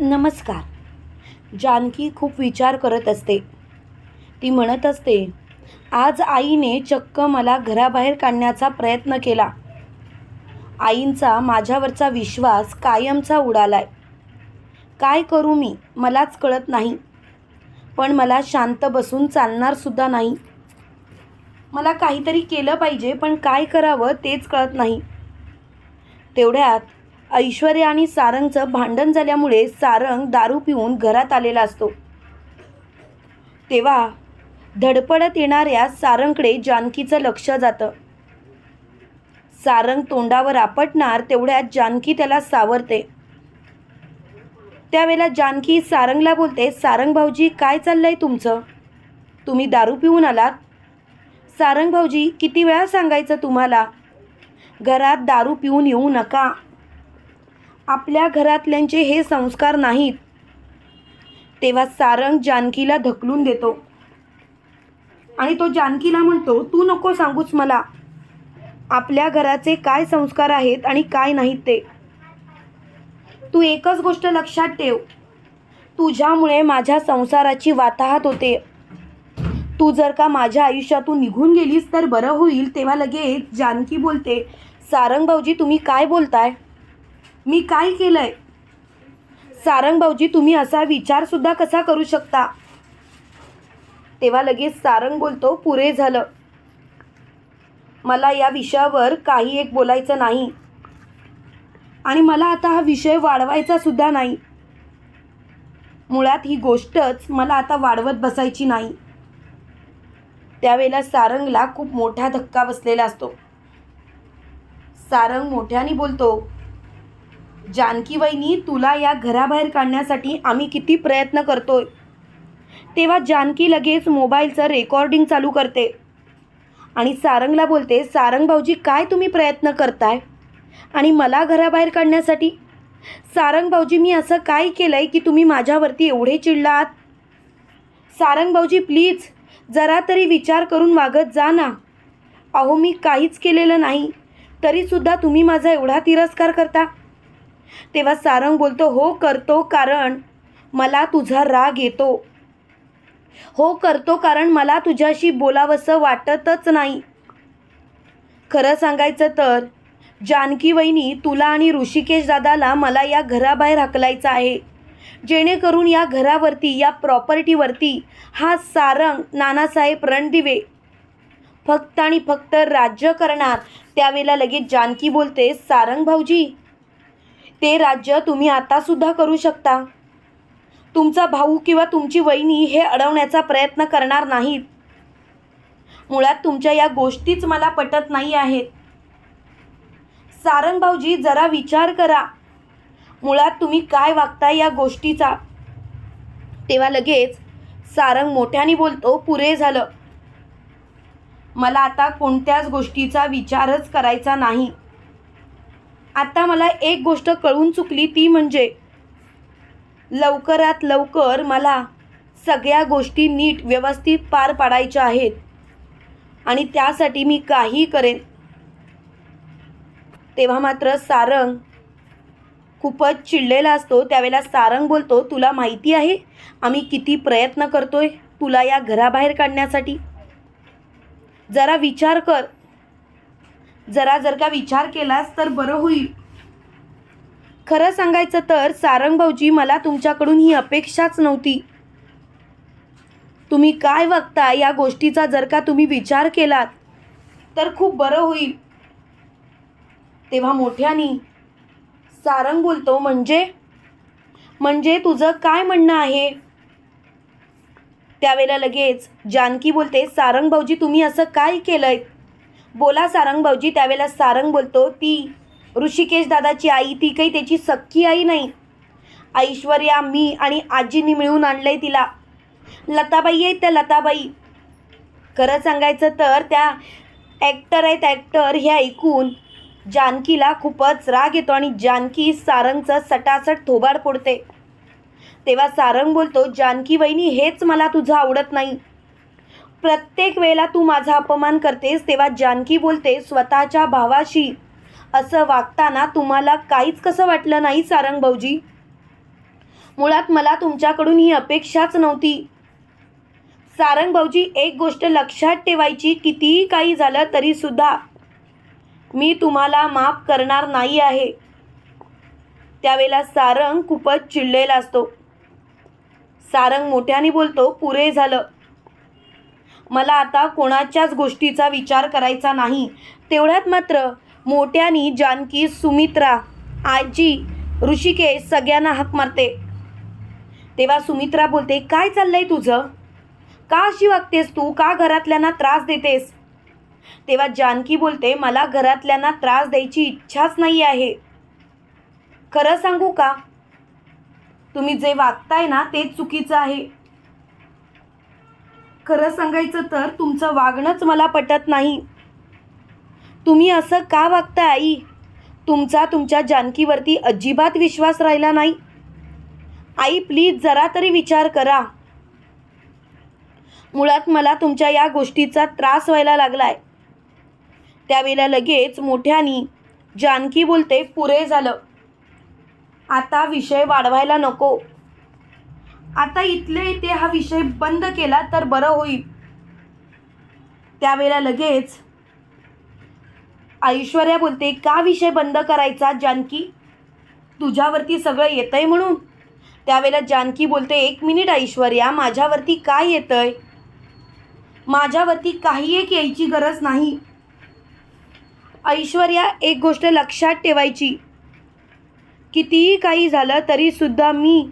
नमस्कार. जानकी खूप विचार करत असते. ती म्हणत असते आज आईने चक्क मला घराबाहेर काढण्याचा प्रयत्न केला. आईंचा माझ्यावरचा विश्वास कायमचा उडालाय. काय करू मी? मलाच कळत नाही. पण मला शांत बसून चालणारसुद्धा नाही. मला काहीतरी केलं पाहिजे पण काय करावं तेच कळत नाही. तेवढ्यात ऐश्वर्या आणि सारंगचं भांडण झाल्यामुळे सारंग दारू पिऊन घरात आलेला असतो. तेव्हा धडपडत येणाऱ्या सारंगकडे जानकीचं लक्ष जातं. सारंग तोंडावर आपटणार तेवढ्यात जानकी त्याला सावरते. त्यावेळेला जानकी सारंगला बोलते सारंग भाऊजी काय चाललंय तुमचं? तुम्ही दारू पिऊन आलात? सारंग भाऊजी किती वेळा सांगायचं तुम्हाला? घरात दारू पिऊन येऊ नका. आपल्या घरातल्यांचे हे संस्कार नाहीत. तेव्हा सारंग जानकीला ढकलून देतो. आणि तो जानकीला म्हणतो तू नको सांगूच मला. आपल्या घराचे काय संस्कार आहेत आणि काय नाहीत ते. तू एकच गोष्ट लक्षात ठेव. तुझ्यामुळे माझ्या संसाराची वाताहत होते. तू जर का माझ्या आयुष्यातून निघून गेलीस तर बरं होईल. तेव्हा लगेच जानकी बोलते सारंग भाऊजी तुम्ही काय बोलताय? मी काय केलंय? सारंग भाऊजी तुम्ही असा विचारसुद्धा कसा करू शकता? तेव्हा लगेच सारंग बोलतो पुरे झालं. मला या विषयावर काही एक बोलायचं नाही. आणि मला आता हा विषय वाढवायचा सुद्धा नाही. मुळात ही गोष्टच मला आता वाढवत बसायची नाही. त्यावेळेला सारंगला खूप मोठा धक्का बसलेला असतो. सारंग मोठ्याने बोलतो जानकी वहिनी तुला या घराबाहेर काढण्यासाठी आम्ही किती प्रयत्न करतोय. तेव्हा जानकी लगेच मोबाईलचं रेकॉर्डिंग चालू करते. आणि सारंगला बोलते सारंग भाऊजी काय तुम्ही प्रयत्न करताय? आणि मला घराबाहेर काढण्यासाठी? सारंग भाऊजी मी असं काय केलं आहे की तुम्ही माझ्यावरती एवढे चिडलात? सारंग भाऊजी प्लीज जरा तरी विचार करून वागत जा ना. अहो मी काहीच केलेलं नाही. तरीसुद्धा तुम्ही माझा एवढा तिरस्कार करता. तेव्हा सारंग बोलतो हो करतो कारण मला तुझा राग येतो. हो करतो कारण मला तुझ्याशी बोलावंसं वाटतच नाही. खरं सांगायचं तर जानकी वहिनी तुला आणि ऋषिकेश दादाला मला या घराबाहेर हकलायचं आहे. जेणेकरून या घरावरती या प्रॉपर्टीवरती हा सारंग नानासाहेब रणदिवे फक्त आणि फक्त राज्य करणार. त्यावेळेला लगेच जानकी बोलते सारंग भाऊजी ते राज्य तुम्ही आतासुद्धा करू शकता. तुमचा भाऊ किंवा तुमची वहिनी हे अडवण्याचा प्रयत्न करणार नाहीत. मुळात तुमच्या या गोष्टीच मला पटत नाही आहेत. सारंग भाऊजी जरा विचार करा. मुळात तुम्ही काय वागता या गोष्टीचा? तेव्हा लगेच सारंग मोठ्याने बोलतो पुरे झालं. मला आता कोणत्याच गोष्टीचा विचारच करायचा नाही. आता मला एक गोष्ट कळून चुकली ती म्हणजे लवकरात लवकर मला सगळ्या गोष्टी नीट व्यवस्थित पार पाडायच्या आहेत. आणि त्यासाठी मी काही करेन. तेव्हा मात्र सारंग खूपच चिडलेला असतो. त्यावेळेला सारंग बोलतो तुला माहिती आहे आम्ही किती प्रयत्न करतोय तुला या घराबाहेर काढण्यासाठी. जरा विचार कर. जरा जर का विचार केलास तर बरं होईल. खरं सांगायचं तर सारंग भाऊजी मला तुमच्याकडून ही अपेक्षाच नव्हती. तुम्ही काय वागता या गोष्टीचा जर का तुम्ही विचार केलात तर खूप बरं होईल. तेव्हा मोठ्यानी सारंग बोलतो म्हणजे? म्हणजे तुझं काय म्हणणं आहे? त्यावेळेला लगेच जानकी बोलते सारंग भाऊजी तुम्ही असं काय केलंय? बोला सारंग भाऊजी त्यावेळेला सारंग बोलतो ती ऋषिकेश दादाची आई ती काही त्याची सख्खी आई नाही. ऐश्वर्या मी आणि आजीनी मिळून आणलंय तिला. लताबाई आहेत त्या लताबाई. खरं सांगायचं तर त्या ॲक्टर आहेत ॲक्टर हे ऐकून जानकीला खूपच राग येतो आणि जानकी सारंगचं सटासट थोबाड फोडते. तेव्हा सारंग बोलतो जानकी वहिनी हेच मला तुझं आवडत नाही. प्रत्येक वेळेला तू माझा अपमान करतेस तेव्हा जानकी बोलते स्वतःच्या भावाशी. असं वागताना तुम्हाला काहीच कसं वाटलं नाही सारंग भाऊजी? मुळात मला तुमच्याकडून ही अपेक्षाच नव्हती. सारंग भाऊजी एक गोष्ट लक्षात ठेवायची कितीही काही झालं तरीसुद्धा मी तुम्हाला माफ करणार नाही आहे. त्यावेळेला सारंग खूपच चिडलेला असतो. सारंग मोठ्याने बोलतो पुरे झालं. मला आता कोणाच्याच गोष्टीचा विचार करायचा नाही. तेवढ्यात मात्र मोठ्यानी जानकी सुमित्रा आजी ऋषिकेश सगळ्यांना हाक मारते. तेव्हा सुमित्रा बोलते काय चाललंय तुझं? का अशी वागतेस तू? का घरातल्यांना त्रास देतेस? तेव्हा जानकी बोलते मला घरातल्यांना त्रास द्यायची इच्छाच नाही आहे. खरं सांगू का? तुम्ही जे वागताय ना ते चुकीचं आहे. खरं सांगायचं तर तुमचं वागणंच मला पटत नाही. तुम्ही असं का वागताय आई? तुमचा तुमच्या जानकीवरती अजिबात विश्वास राहिला नाही. आई प्लीज जरा तरी विचार करा. मुळात मला तुमच्या या गोष्टीचा त्रास व्हायला लागलाय. त्यावेळेला लगेच मोठ्यानी जानकी बोलते पुरे झालं. आता विषय वाढवायला नको. आता इथले इथे हा विषय बंद केला तर बरं होईल. त्यावेळेला लगेच ऐश्वर्या बोलते का विषय बंद करायचा जानकी? तुझ्यावरती सगळं येतंय म्हणून. त्यावेळेला जानकी बोलते एक मिनिट ऐश्वर्या माझ्यावरती काय येतंय? माझ्यावरती काही एक यायची गरज नाही. ऐश्वर्या एक गोष्ट लक्षात ठेवायची. कितीही काही झालं तरीसुद्धा मी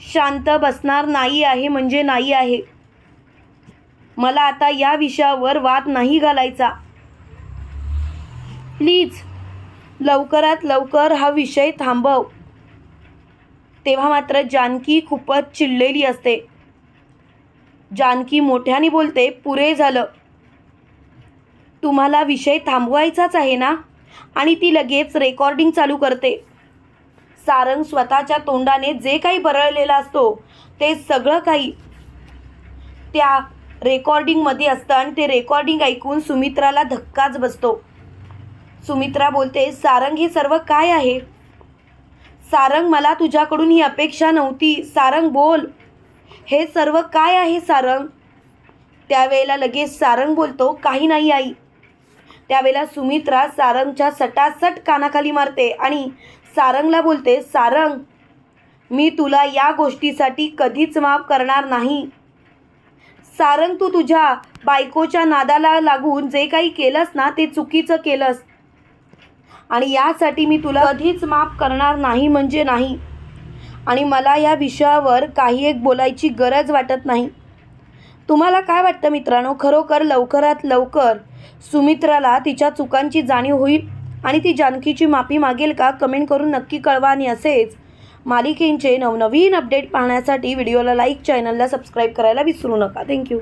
शांत बसणार नाही आहे म्हणजे नाही आहे. मला आता या विषयावर वाद नाही घालायचा. प्लीज लवकरात लवकर हा विषय थांबव. तेव्हा मात्र जानकी खूपच चिडलेली असते. जानकी मोठ्याने बोलते पुरे झालं. तुम्हाला विषय थांबवायचाच आहे ना? आणि ती लगेच रेकॉर्डिंग चालू करते. सारंग स्वतःच्या तोंडाने जे काही बरळलेलं असतो ते सगळं काही त्या रेकॉर्डिंगमध्ये असतं आणि ते रेकॉर्डिंग ऐकून सुमित्राला धक्काच बसतो. सुमित्रा बोलते सारंग हे सर्व काय आहे? सारंग मला तुझ्याकडून ही अपेक्षा नव्हती. सारंग बोल. हे सर्व काय आहे सारंग? त्यावेळेला लगेच सारंग बोलतो काही नाही आई. त्यावेळेला सुमित्रा सारंगच्या सटासट कानाखाली मारते आणि सारंगला बोलते सारंग मी तुला या गोष्टीसाठी कधीच माफ करणार नाही. सारंग तू तुझ्या बायकोच्या नादाला लागून जे काही केलंस ना ते चुकीचं केलंस. आणि यासाठी मी तुला कधीच माफ करणार नाही म्हणजे नाही. आणि मला या विषयावर काही एक बोलायची गरज वाटत नाही. तुम्हाला काय वाटतं मित्रांनो? खरोखर लवकरात लवकर सुमित्राला तिच्या चुकांची जाणीव होईल? आणि ती जानकीची माफी मागेल का कमेंट करून नक्की कळवा आणि असेच मालिकेंचे नवनवीन अपडेट पाहण्यासाठी व्हिडिओला लाईक चॅनलला सबस्क्राईब करायला विसरू नका. थँक्यू.